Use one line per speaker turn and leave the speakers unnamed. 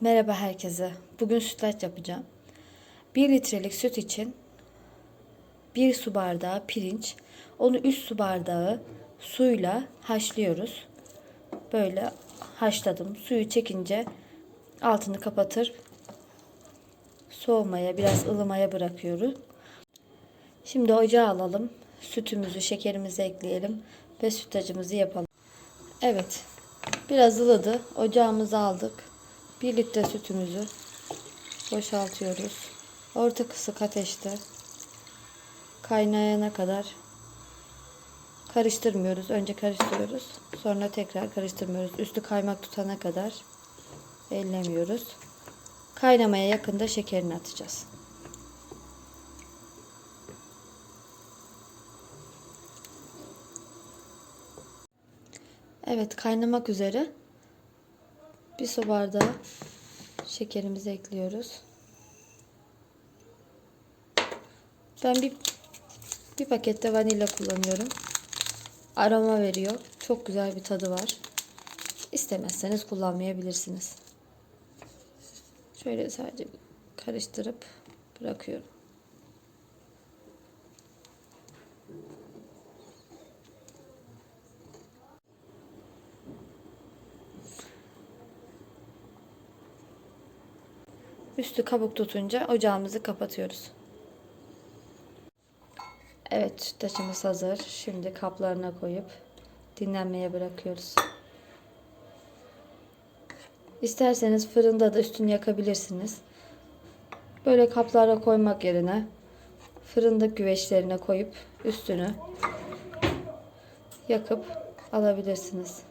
Merhaba herkese. Bugün sütlaç yapacağım. 1 litrelik süt için 1 su bardağı pirinç, onu 3 su bardağı suyla haşlıyoruz. Böyle haşladım. Suyu çekince altını kapatır soğumaya, biraz ılımaya bırakıyoruz. Şimdi ocağa alalım. Sütümüzü, şekerimizi ekleyelim ve sütlacımızı yapalım. Evet. Biraz ılıdı. Ocağımızı aldık. 1 litre sütümüzü boşaltıyoruz. Orta kısık ateşte kaynayana kadar karıştırmıyoruz. Önce karıştırıyoruz. Sonra tekrar karıştırmıyoruz. Üstü kaymak tutana kadar ellemiyoruz. Kaynamaya yakında şekerini atacağız. Evet kaynamak üzere. Bir su bardağı şekerimizi ekliyoruz. Ben bir bir pakette vanilya kullanıyorum. Aroma veriyor. Çok güzel bir tadı var. İstemezseniz kullanmayabilirsiniz. Şöyle sadece karıştırıp bırakıyorum. Üstü kabuk tutunca ocağımızı kapatıyoruz. Evet sütlaçımız hazır. Şimdi kaplarına koyup dinlenmeye bırakıyoruz. İsterseniz fırında da üstünü yakabilirsiniz. Böyle kaplara koymak yerine fırında güveçlerine koyup üstünü yakıp alabilirsiniz.